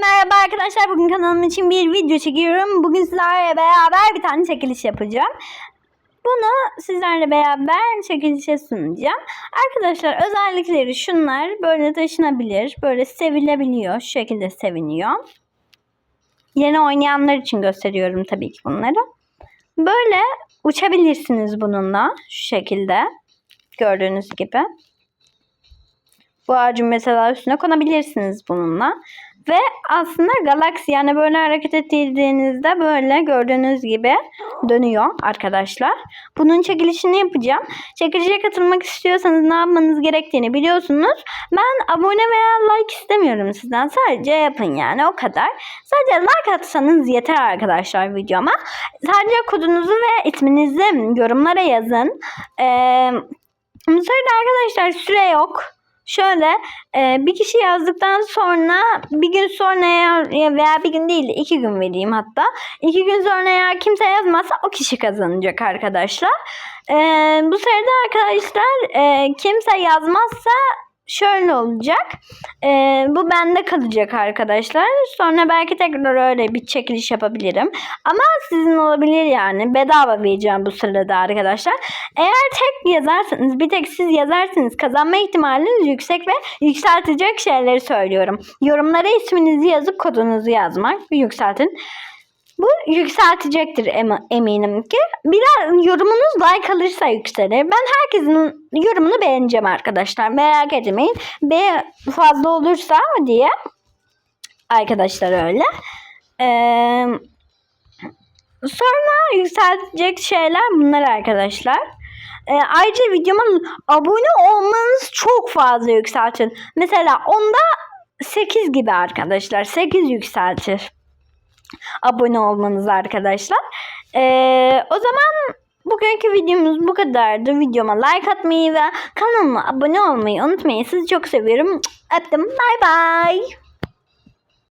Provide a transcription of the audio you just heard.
Merhaba arkadaşlar bugün kanalım için bir video çekiyorum. Bugün sizlerle beraber bir tane çekiliş yapacağım. Bunu sizlerle beraber çekilişe sunacağım. Arkadaşlar özellikleri şunlar. Böyle taşınabilir. Böyle sevilebiliyor. Şu şekilde seviniyor. Yeni oynayanlar için gösteriyorum tabii ki bunları. Böyle uçabilirsiniz bununla. Şu şekilde. Gördüğünüz gibi. Bu ağacın mesela üstüne konabilirsiniz bununla. Ve aslında galaksi yani böyle hareket ettirdiğinizde böyle gördüğünüz gibi dönüyor arkadaşlar. Bunun çekilişini yapacağım. Çekilişe katılmak istiyorsanız ne yapmanız gerektiğini biliyorsunuz. Ben abone veya like istemiyorum sizden. Sadece yapın yani o kadar. Sadece like atsanız yeter arkadaşlar videoma. Sadece kodunuzu ve isminizi yorumlara yazın. Ee, bu arkadaşlar süre yok. Şöyle e, bir kişi yazdıktan sonra bir gün sonra eğer- veya bir gün değil de iki gün vereyim hatta. iki gün sonra eğer kimse yazmazsa o kişi kazanacak arkadaşlar. E, bu sırada arkadaşlar e, kimse yazmazsa şöyle olacak. E, bu bende kalacak arkadaşlar. Sonra belki tekrar öyle bir çekiliş yapabilirim. Ama sizin olabilir yani. Bedava vereceğim bu sırada arkadaşlar. Eğer tek yazarsanız bir tek siz yazarsanız kazanma ihtimaliniz yüksek ve yükseltecek şeyleri söylüyorum. Yorumlara isminizi yazıp kodunuzu yazmak yükseltin. Yükseltecektir em- eminim ki. Biraz yorumunuz like alırsa yükselir. Ben herkesin yorumunu beğeneceğim arkadaşlar. Merak etmeyin. Be fazla olursa diye. Arkadaşlar öyle. Eee Sonra yükseltecek şeyler bunlar arkadaşlar. Ee, ayrıca videoma abone olmanız çok fazla yükseltin. Mesela onda 8 gibi arkadaşlar. 8 yükseltir. Abone olmanız arkadaşlar. Ee, o zaman bugünkü videomuz bu kadardı. Videoma like atmayı ve kanalıma abone olmayı unutmayın. Sizi çok seviyorum. Öptüm. Bay bay.